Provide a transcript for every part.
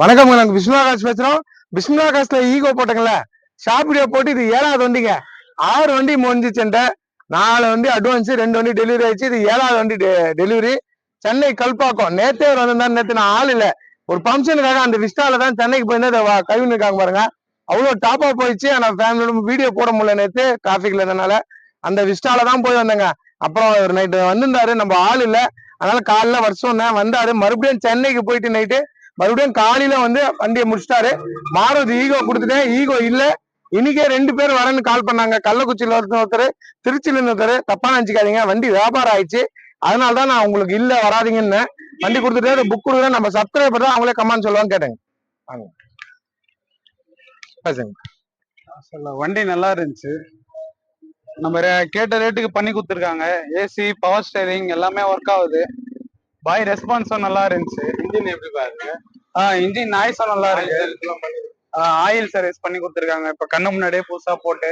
வணக்கம் நாங்க விஸ்வநாகாஷ் பேசுறோம். விஸ்வநாகாஷ்ல ஈகோ போட்டங்கள ஷாப்பிடியோ போட்டு இது ஏழாவது வண்டிங்க. ஆறு வண்டி முடிஞ்சிச்சுட்ட நாலு வண்டி அட்வான்ஸ் ரெண்டு வண்டி டெலிவரி ஆயிடுச்சு. இது ஏழாவது வண்டி டெலிவரி சென்னை கல்பாக்கம். நேத்தே ஒரு வந்திருந்தா நேத்து நான் ஆள் இல்ல. ஒரு ஃபங்க்ஷனுக்காக அந்த விஸ்டால தான் சென்னைக்கு போயிருந்தா கவின்னு இருக்காங்க பாருங்க. அவ்வளவு டாப்பா போயிடுச்சு. ஆனா ஃபேமிலியோட வீடியோ போட முடியல நேத்து டிராபிக்ல இருந்தனால. அந்த விஸ்டால தான் போய் வந்தேங்க. அப்புறம் ஒரு நைட்டு வந்திருந்தாரு. நம்ம ஆள் இல்ல. அதனால காலைல வருஷம் வந்தாரு. மறுபடியும் சென்னைக்கு போயிட்டு நைட்டு மறுபடியும் காலையில வந்து வண்டியை முடிச்சிட்டாரு. மாருதி ஈகோ கொடுத்துட்டேன். ஈகோ இல்ல. இன்னைக்கே ரெண்டு பேர் வரேன்னு கால் பண்ணாங்க. கள்ளக்குச்சியில ஒருத்தர் ஒருத்தர் திருச்சியில இருந்தவர் ஒருத்தர். தப்பா நினைச்சுக்காதீங்க. வண்டி வியாபாரம் ஆயிடுச்சு. அதனால தான் நான் உங்களுக்கு இல்ல வராதீங்கன்னு வண்டி கொடுத்துட்டு புக் கொடுக்குறேன். நம்ம சப்ஸ்கிரைபர் தான் அவங்களே கமெண்ட் சொல்லுவான்னு கேட்டேங்க. பேசுங்க. வண்டி நல்லா இருந்துச்சு. நம்ம ரே- கேட்ட ரேட்டுக்கு பண்ணி கொடுத்துருக்காங்க. ஏசி பவர் ஸ்டேரிங் எல்லாமே ஒர்க் ஆகுது. பாய் ரெஸ்பான்ஸும் நல்லா இருந்துச்சு. இன்ஜின் எப்படி பாருங்க? ஆ இன்ஜின் நாய்ஸும் நல்லா இருக்கு. ஆயில் சர்வீஸ் பண்ணி கொடுத்துருக்காங்க. இப்ப கண்ணு முன்னாடியே புதுசா போட்டு.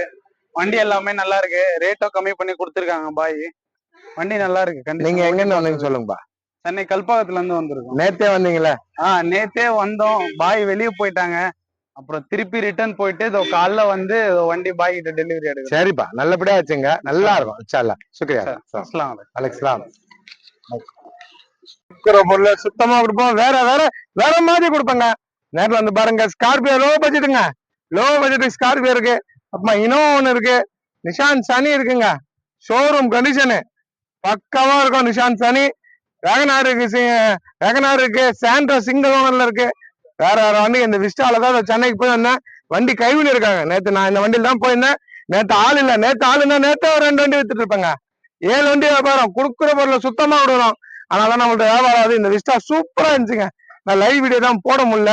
வண்டி எல்லாமே நல்லா இருக்கு. ரேட்டும் கம்மி பண்ணி கொடுத்துருக்காங்க பாய். வண்டி நல்லா இருக்கு நீங்க எங்க இருந்து வந்தீங்க சொல்லுங்கப்பா. சென்னை கல்பாக்கத்துல இருந்து வந்திருக்கோம். நேத்தே வந்தீங்களா ஆ நேத்தே வந்தோம். பாய் வெளியே போயிட்டாங்க. அப்புறம் திருப்பி ரிட்டர்ன் போயிட்டு இதோ காலைல வந்து வண்டி பாய் கிட்ட டெலிவரி எடுக்கிறோம் சரிப்பா. நல்லபடியா வச்சுங்க நல்லா இருக்கும். இன்ஷால்லா சுக்ரியா. அஸ்ஸலாமு அலைக்கும். அலெக்ஸ்லாம் இருக்கிற பொருளை சுத்தமா கொடுப்போம். வேற வேற வேற மாதிரி கொடுப்பேங்க. நேரில் வந்து பாருங்க ஸ்கார்பியோ லோ பட்ஜெட்டுங்க லோ பட்ஜெட் ஸ்கார்பியோ இருக்கு. அப்புறமா இனோவா ஒன்று இருக்கு. நிஷான் சனி இருக்குங்க. ஷோரூம் கண்டிஷனு பக்கமா இருக்கும் நிஷான் சனி. வேகனார் இருக்கு சி- வேகனார் இருக்கு சாண்ட்ரோ சிங்கிள் ஓனர்ல இருக்கு. வேற வேற வண்டி இந்த விஸ்டால தான் சென்னைக்கு போய் வந்தேன். வண்டி கைவினி இருக்காங்க. நேற்று நான் இந்த வண்டியில தான் போயிருந்தேன். நேற்று ஆள் இல்லை. நேற்று ஆள் இருந்தா ஒரு ரெண்டு வண்டி வித்துட்டு இருப்பேங்க. ஏழு வண்டி வியாபாரம். கொடுக்குற பொருளை சுத்தமா விடுறோம் அதனால நம்மள்ட்ட வியாபாரம் ஆகுது. இந்த விஸ்டா சூப்பராக இருந்துச்சுங்க. நான் லைவ் வீடியோ தான் போட முடியல.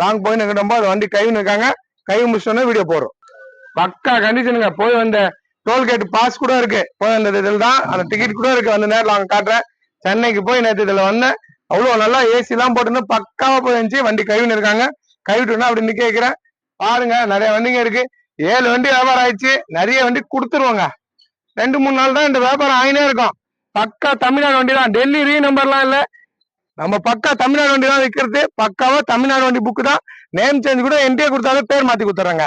லாங் போய் நிற்கிட்டோம் அது வண்டி கைவின்னு இருக்காங்க கை முடிச்சோன்னே வீடியோ போடுறோம். பக்கா கண்டிஷனுங்க. போய் வந்த டோல்கேட் பாஸ் கூட இருக்கு. போய் வந்த இதில் தான். அந்த டிக்கெட் கூட இருக்கு. அந்த நேரில் அவங்க காட்டுறேன். சென்னைக்கு போய் நேற்று இதில் வந்தேன். அவ்வளோ நல்லா ஏசிலாம் போட்டுருந்து பக்காவாக போய் இருந்துச்சு. வண்டி கைவின்னு இருக்காங்க கைவிட்டுனா அப்படி கேட்குறேன் பாருங்க. நிறைய வண்டிங்க இருக்கு. ஏழு வண்டி வியாபாரம் ஆயிடுச்சு. நிறைய வண்டி கொடுத்துருவோங்க. ரெண்டு மூணு நாள் தான் இந்த வியாபாரம் ஆயினே இருக்கும். பக்கா தமிழ்நாடு வண்டி தான் டெல்லி ரீ நம்பர்லாம் இல்ல. நம்ம பக்கா தமிழ்நாடு வண்டி தான் விற்கிறது பக்காவா தமிழ்நாடு வண்டி புக்கு தான். நேம் சேஞ்ச் கூட என்கிட்டயே கொடுத்தாலும் பேர் மாத்தி கொடுத்துறாங்க.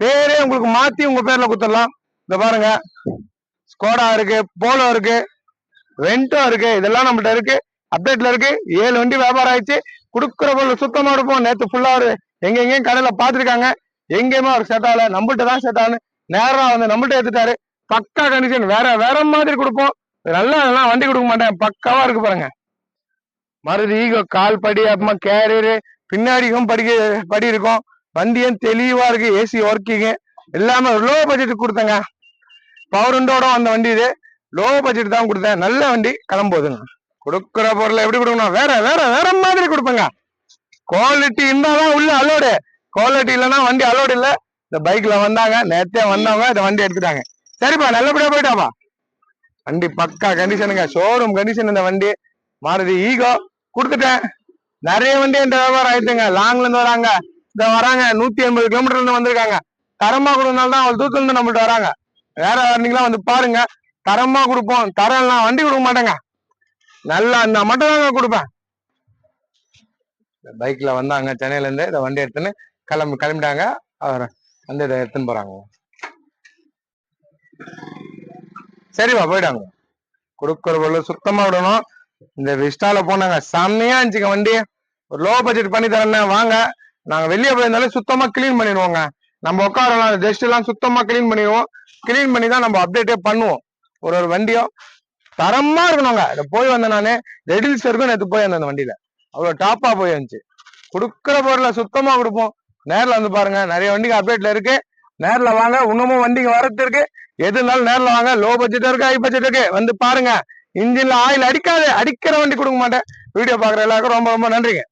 பேரே உங்களுக்கு மாத்தி உங்க பேர்ல கொடுத்துடலாம். இந்த பாருங்க. ஸ்கோடா இருக்கு போலோ இருக்கு வெண்டோ இருக்கு இதெல்லாம் நம்மள்ட்ட இருக்கு. அப்டேட்ல இருக்கு. ஏழு வண்டி வியாபாரம் ஆயிடுச்சு. கொடுக்குற பொருள் சுத்தமா இருப்போம். நேத்து ஃபுல்லா ஒரு எங்க எங்கேயும் கடையில பாத்துருக்காங்க எங்கேயுமே அவர் செட் ஆகல. நம்மள்ட்ட தான் செட் ஆகணும் வந்து நம்மள்ட்ட எடுத்துட்டாரு. பக்கா கண்டிஷன் வேற வேற மாதிரி கொடுப்போம். நல்லா அதெல்லாம் வண்டி கொடுக்க மாட்டேன். பக்காவா இருக்கு பாருங்க. மறுபடி ஈகோ கால் படி அப்புறமா கேரியரு பின்னாடிக்கும் படிக்க படி இருக்கும். வண்டியும் தெளிவா இருக்கு. ஏசி ஒர்க்கிங்கு எல்லாமே லோ பட்ஜெட் கொடுத்தேங்க. பவர் உண்டோட வந்த வண்டி இது. லோ பட்ஜெட் தான் கொடுத்தேன். நல்ல வண்டி. கிளம்போதுங்க. கொடுக்குற பொருளை எப்படி கொடுக்கணும்? வேற வேற வேற மாதிரி கொடுப்பேங்க. குவாலிட்டி இருந்தாதான் உள்ள அலோடு குவாலிட்டி இல்லைன்னா வண்டி அலோடு இல்லை. இந்த பைக்ல வந்தாங்க. நேத்தே வந்தவங்க இந்த வண்டி எடுத்துட்டாங்க. சரிப்பா நல்லபடியா போயிட்டாப்பா. வண்டி பக்கா கண்டிஷனுங்க ஷோரூம் கண்டிஷன் இந்த வண்டி. மாருதி ஈகோ. கொடுத்துட்டேன். நிறைய வண்டி என்ற வியாபாரம் ஆயிட்டுங்க லாங்ல இருந்து வராங்க. இந்த வராங்க. நூத்தி எண்பது கிலோமீட்டர்ல இருந்து வந்திருக்காங்க. தரமா கொடுக்கறதுனால தான் அவள் தூரத்துல இருந்து நம்மள்ட்ட வராங்க. வேற வண்டிங்களாம் வந்து பாருங்க. தரமா கொடுப்போம். தரம்லாம் வண்டி கொடுக்க மாட்டேங்க. நல்லா இருந்தா மட்டும் தாங்க கொடுப்பேன். பைக்ல வந்தாங்க. சென்னையில இருந்து இந்த வண்டி எடுத்துன்னு கிளம்பி கிளம்பிட்டாங்க. அவர் வந்து இதை எடுத்துன்னு போறாங்க. சரிவா போயிட்டாங்க கொடுக்குற பொருள் சுத்தமா விடணும். இந்த விஸ்டால போனாங்க. செம்மையா இருந்துச்சுங்க வண்டி. ஒரு லோ பட்ஜெட் பண்ணி தரேன் வாங்க. நாங்க வெளியே போயிருந்தாலும் சுத்தமா க்ளீன் பண்ணிடுவோங்க. நம்ம உட்காரலாம் ஜஸ்ட் எல்லாம் சுத்தமா க்ளீன் பண்ணிடுவோம். க்ளீன் பண்ணி தான் நம்ம அப்டேட்டே பண்ணுவோம். ஒரு ஒரு வண்டியும் தரமா இருக்கணுங்க. இதை போய் வந்தேன் நானு. ரெடில்ஸ் இருக்கும் நேற்று போய் வந்தேன் அந்த வண்டியில. அவ்வளவு டாப்பா போய் இருந்துச்சு. கொடுக்குற பொருளை சுத்தமா கொடுப்போம் நேரில் வந்து பாருங்க. நிறைய வண்டிங்க அப்டேட்ல இருக்கு. நேர்ல வாங்க இன்னமும் வண்டிங்க வரத்துக்கு. எது இருந்தாலும் நேர்ல வாங்க லோ பட்ஜெட் இருக்கு ஹை பட்ஜெட் இருக்கு. வந்து பாருங்க இன்ஜின்ல ஆயில் அடிக்காது அடிக்கிற வண்டி கொடுக்க மாட்டேன். வீடியோ பாக்குற எல்லாருக்கும் ரொம்ப ரொம்ப நன்றிங்க.